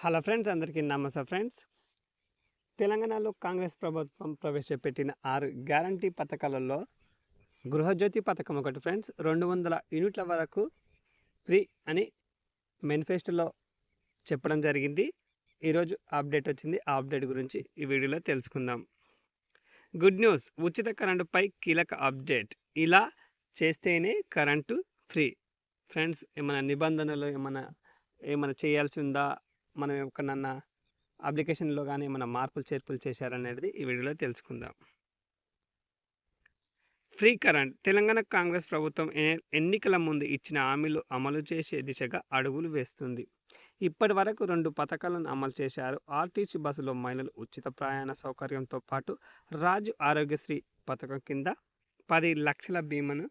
Hello friends అందరికీ నమస్తే friends. తెలంగాణలో కాంగ్రెస్ ప్రభుత్వం ప్రవేశపెట్టిన ఆరు గ్యారంటీ పథకాలలో గృహజ్యోతి పథకం ఒకటి ఫ్రెండ్స్. రెండు వందల యూనిట్ల వరకు ఫ్రీ అని మేనిఫెస్టోలో చెప్పడం జరిగింది. ఈరోజు అప్డేట్ వచ్చింది. ఆ అప్డేట్ గురించి ఈ వీడియోలో తెలుసుకుందాం. Good news. ఉచిత కరెంటుపై కీలక అప్డేట్. ఇలా చేస్తేనే కరెంటు ఫ్రీ. ఫ్రెండ్స్ ఏమైనా నిబంధనలు ఏమైనా ఏమైనా చేయాల్సి ఉందా? మనం ఎక్కడన్నా అప్లికేషన్లో కానీ ఏమైనా మార్పులు చేర్పులు చేశారనేది ఈ వీడియోలో తెలుసుకుందాం. Free current. తెలంగాణ కాంగ్రెస్ ప్రభుత్వం ఎన్నికల ముందు ఇచ్చిన హామీలు అమలు చేసే దిశగా అడుగులు వేస్తుంది. ఇప్పటి వరకు రెండు పథకాలను అమలు చేశారు. ఆర్టీసీ బస్సులో మహిళలు ఉచిత ప్రయాణ సౌకర్యంతో పాటు రాజు ఆరోగ్యశ్రీ పథకం కింద పది లక్షల బీమాను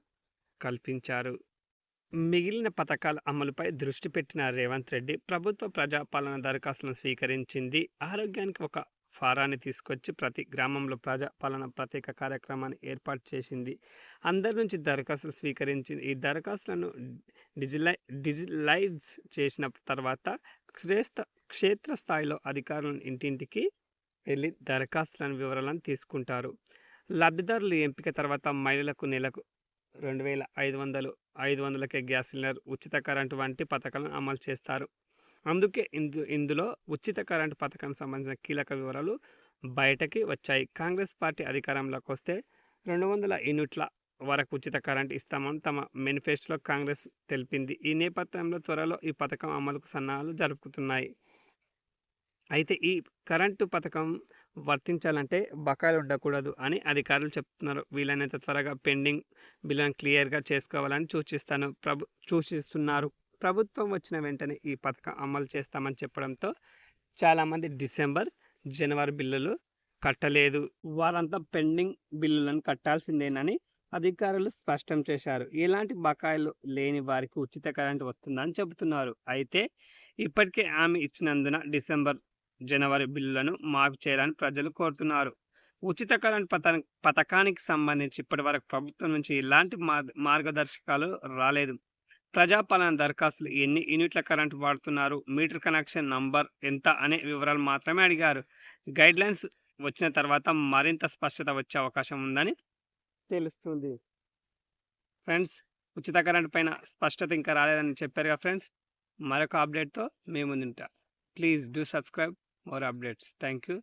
కల్పించారు. మిగిలిన పథకాల అమలుపై దృష్టి పెట్టిన రేవంత్ రెడ్డి ప్రభుత్వ ప్రజాపాలన దరఖాస్తులను స్వీకరించింది. ఆరోగ్యానికి ఒక ఫారాన్ని తీసుకొచ్చి ప్రతి గ్రామంలో ప్రజాపాలన ప్రత్యేక కార్యక్రమాన్ని ఏర్పాటు చేసింది. అందరి నుంచి దరఖాస్తులు స్వీకరించింది. ఈ దరఖాస్తులను డిజిలై డిజిలైజ్ చేసిన తర్వాత శ్రేష్ఠ క్షేత్రస్థాయిలో అధికారులను ఇంటింటికి వెళ్ళి దరఖాస్తులను వివరాలను తీసుకుంటారు. లబ్ధిదారులు ఎంపిక తర్వాత మహిళలకు నెలకు రెండు వేల ఐదు వందలు ఐదు వందలకే గ్యాస్ సిలిండర్ ఉచిత కరెంటు వంటి పథకాలను అమలు చేస్తారు. అందుకే ఇందు ఇందులో ఉచిత కరెంటు పథకానికి సంబంధించిన కీలక వివరాలు బయటకి వచ్చాయి. కాంగ్రెస్ పార్టీ అధికారంలోకి వస్తే రెండు వందల యూనిట్ల వరకు ఉచిత కరెంట్ ఇస్తామని తమ మేనిఫెస్టోలో కాంగ్రెస్ తెలిపింది. ఈ నేపథ్యంలో త్వరలో ఈ పథకం అమలుకు సన్నాహాలు జరుపుతున్నాయి. అయితే ఈ కరెంటు పథకం వర్తించాలంటే బకాయిలు ఉండకూడదు అని అధికారులు చెప్తున్నారు. వీలైనంత త్వరగా పెండింగ్ బిల్లును క్లియర్గా చేసుకోవాలని సూచిస్తాను. ప్రభు సూచిస్తున్నారు. ప్రభుత్వం వచ్చిన వెంటనే ఈ పథకం అమలు చేస్తామని చెప్పడంతో చాలామంది డిసెంబర్ జనవరి బిల్లులు కట్టలేదు. వారంతా పెండింగ్ బిల్లులను కట్టాల్సిందేనని అధికారులు స్పష్టం చేశారు. ఎలాంటి బకాయిలు లేని వారికి ఉచిత కరెంటు వస్తుందని చెబుతున్నారు. అయితే ఇప్పటికే ఆమె ఇచ్చినందున డిసెంబర్ జనవరి బిల్లులను మాఫీ చేయాలని ప్రజలు కోరుతున్నారు. ఉచిత కరెంట్ పథ పథకానికి సంబంధించి ఇప్పటివరకు ప్రభుత్వం నుంచి ఎలాంటి మార్- మార్గదర్శకాలు రాలేదు. ప్రజాపాలన దరఖాస్తులు ఎన్ని యూనిట్ల కరెంట్ వాడుతున్నారు? మీటర్ కనెక్షన్ నంబర్ ఎంత అనే వివరాలు మాత్రమే అడిగారు. గైడ్లైన్స్ వచ్చిన తర్వాత మరింత స్పష్టత వచ్చే అవకాశం ఉందని తెలుస్తుంది. ఫ్రెండ్స్ ఉచిత కరెంట్ పైన స్పష్టత ఇంకా రాలేదని చెప్పారు కదా ఫ్రెండ్స్. మరొక అప్డేట్తో మేము ముందుంటా. Please do subscribe. more updates. Thank you.